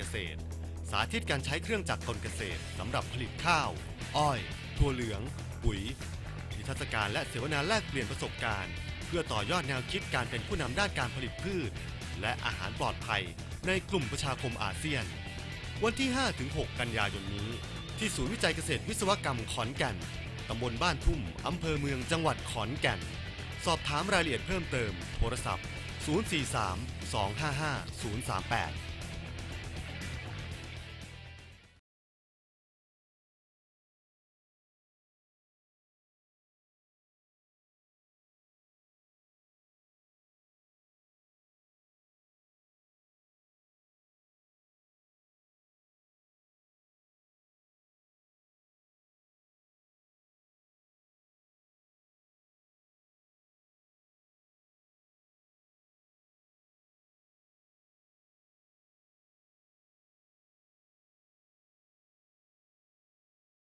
เกษตร สาธิตการใช้เครื่องจักรกลเกษตรสำหรับผลิตข้าว อ้อย ถั่วเหลือง ปุ๋ยนิทรรศการและเสวนาแลกเปลี่ยนประสบการณ์ เพื่อต่อยอดแนวคิดการเป็นผู้นำด้านการผลิตพืช และอาหารปลอดภัยในกลุ่มประชาคมอาเซียน วันที่ 5-6 กันยายนนี้ ที่ศูนย์วิจัยเกษตรวิศวกรรมขอนแก่นตำบลบ้านทุ่ม อำเภอเมืองจังหวัดขอนแก่น สอบถามรายละเอียดเพิ่มเติม โทรศัพท์ 043 255 038